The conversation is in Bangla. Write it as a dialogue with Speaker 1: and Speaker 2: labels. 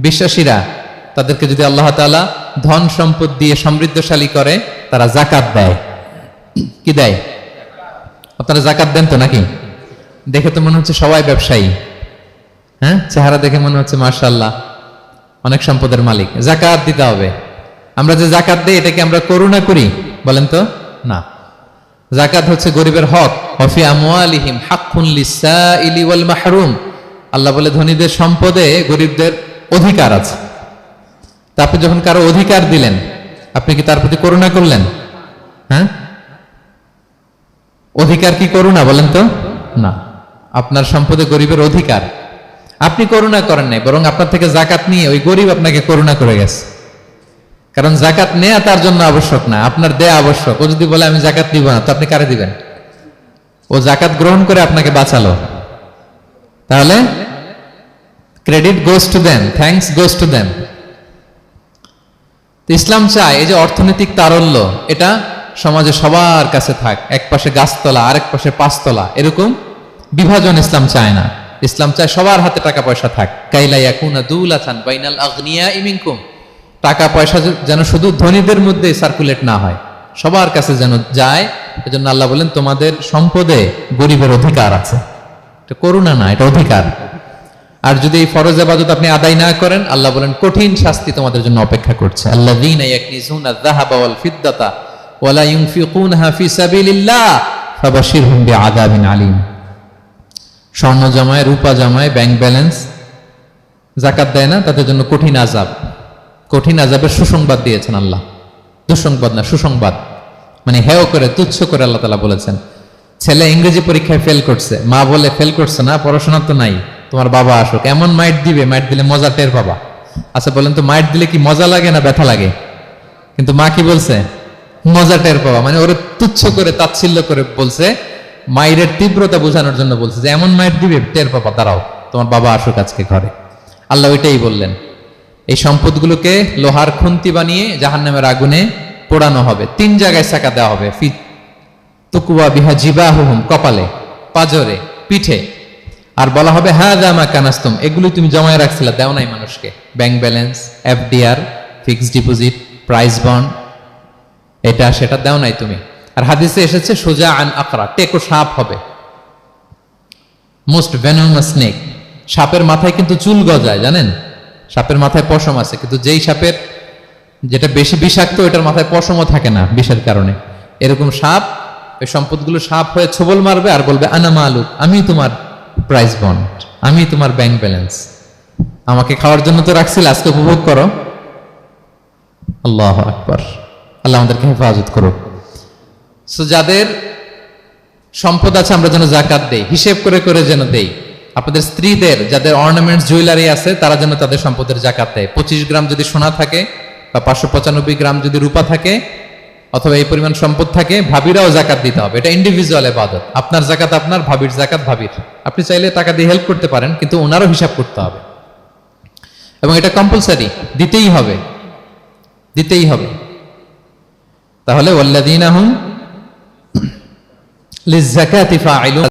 Speaker 1: বিশ্বাসীরা তাদেরকে যদি আল্লাহ তাআলা ধন সম্পদ দিয়ে সমৃদ্ধশালী করে, তারা জাকাত দেয়। কি দেয়? আপনারা জাকাত দেন তো নাকি? দেখে তো মনে হচ্ছে সবাই ব্যবসায়ী। হ্যাঁ? চেহারা দেখে মনে হচ্ছে মার্শাল্লাহ অনেক সম্পদের মালিক। জাকাত দিতে হবে। আমরা যে জাকাত দিই এটাকে আমরা করুণা করি? বলেন তো? না। জাকাত হচ্ছে গরিবের হক। অফি আমওয়ালিহিম হাক্কুন লিসাইলি ওয়াল মাহরুম। আল্লাহ বলে, ধনীদের সম্পদে গরিবদের অধিকার আছে। তা আপনি যখন কারও অধিকার দিলেন, আপনি কি তার প্রতি করুণা করলেন? হ্যাঁ? অধিকার কি করুণা বলেন তো? না। আপনার সম্পদে গরিবের অধিকার। আপনি করুণা করেন নাই, বরং আপনার থেকে জাকাত নিয়ে ওই গরিব আপনাকে করুণা করে গেছে। কারণ জাকাত নেয়া তার জন্য আবশ্যক না, আপনার দেয়া আবশ্যক। ও যদি বলে, আমি জাকাত দিব না তো আপনি কারে দিবেন? ও জাকাত গ্রহণ করে আপনাকে বাঁচালো। তাহলে? Credit goes to them thanks goes to them ইসলাম চায় এই যে অর্থনৈতিক তারল্য, এটা সমাজে সবার কাছে থাক। এক পাশে গাছতলা, আরেক পাশে পাঁচতলা, এরকম বিভাজন ইসলাম চায় না। ইসলাম চায় সবার হাতে টাকা পয়সা থাক। কাইলা ইয়াকুনা বাইনাল আগনিয়া টাকা পয়সা যেন শুধু ধনীদের মধ্যে সার্কুলেট না হয়। সবার কাছে যেন যায়, এজন্য আল্লাহ বলেন, তোমাদের সম্পদে গরিবের অধিকার আছে। এটা করুণা না, এটা অধিকার। আর যদি এই ফরজ আবাদত আপনি আদায় না করেন, আল্লাহ বলেন, কঠিন শাস্তি তোমাদের জন্য অপেক্ষা করছে। আলীম। স্বর্ণ জমায়, রূপা জমায়, ব্যাংক ব্যালেন্স জাকাত দেয় না, তাদের জন্য কঠিন আজাব কঠিন আজাবের সুসংবাদ দিয়েছেন আল্লাহ। দুঃসংবাদ না, সুসংবাদ। মানে হেয় করে, তুচ্ছ করে আল্লাহ তালা বলেছেন। ছেলে ইংরেজি পরীক্ষায় ফেল করছে, মা বলে ফেল করছে না পড়াশোনা তো নাই। তোমার বাবা আসুক। এমন মাইট দিবে, মাইট দিলে মজা টের পাবা। আচ্ছা বলেন তো, মাইট দিলে কি মজা লাগে না ব্যথা লাগে? কিন্তু মা কি বলছে? মজা টের পাবা। মানে ওরে তুচ্ছ করে, তাচ্ছিল্য করে বলছে মায়ের তীব্রতা বোঝানোর জন্য বলছে যে, এমন মায়ের দিবে, টের পাবা। দাঁড়াও, তোমার বাবা আসুক আজকে ঘরে। আল্লাহ ওইটাই বললেন। এই সম্পদগুলোকে লোহার খুন্তি বানিয়ে জাহান্নামের আগুনে পোড়ানো হবে। তিন জায়গায় চাকা দেওয়া হবে। ফি তুকুয়া বিহা জিবাহুম কপালে, পাজরে, পিঠে। আর বলা হবে হ্যাঁ দামা কানাস্তম। এগুলো তুমি জমায় রাখছিলে, দেও নাই মানুষকে। Bank balance, FDR, fixed deposit, price bond, এটা সেটা দেও নাই তুমি। আর হাদিসে এসেছে, সোজা আন আকরা টেকো সাপ হবে। মোস্ট ভেনোমাস স্নেক সাপের মাথায় কিন্তু চুল গজায়, জানেন? সাপের মাথায় পশম আছে, কিন্তু যেই সাপের যেটা বেশি বিষাক্ত ওটার মাথায় পশমও থাকে না বিষের কারণে। এরকম সাপ ওই সম্পদগুলো সাপ হয়ে ছবল মারবে আর বলবে, আনা মালুক, আমি তোমার প্রাইস বন্ড আমি তোমার ব্যাংক ব্যালেন্স আমাকে খাওয়ার জন্য তো রাখছিল, আজকে উপভোগ করো। আল্লাহ আকবর। আল্লাহ আমাদেরকে হেফাজত করুক। সো যাদের সম্পদ আছে, আমরা যেন জাকাত দেই। হিসেব করে করে যেন দেই। আপনাদের স্ত্রীদের, যাদের অর্নামেন্টস জুয়েলারি আছে, তারা যেন তাদের সম্পদের জাকাত দেয়। পঁচিশ গ্রাম যদি সোনা থাকে বা পাঁচশো পঁচানব্বই গ্রাম যদি রূপা থাকে অথবা এই পরিমাণ সম্পদ থাকে, ভাবিরাও জাকাত দিতে হবে। এটা ইন্ডিভিজুয়াল এবাদত আপনার জাকাত আপনার, ভাবির জাকাত ভাবির। আপনি চাইলে টাকা দিয়ে হেল্প করতে পারেন, কিন্তু ওনারও হিসাব করতে হবে। এবং এটা কম্পালসারি দিতেই হবে। দিতেই হবে। তাহলে ওল্লাদিন আহম লিজ্জাকাতি ফাইলুন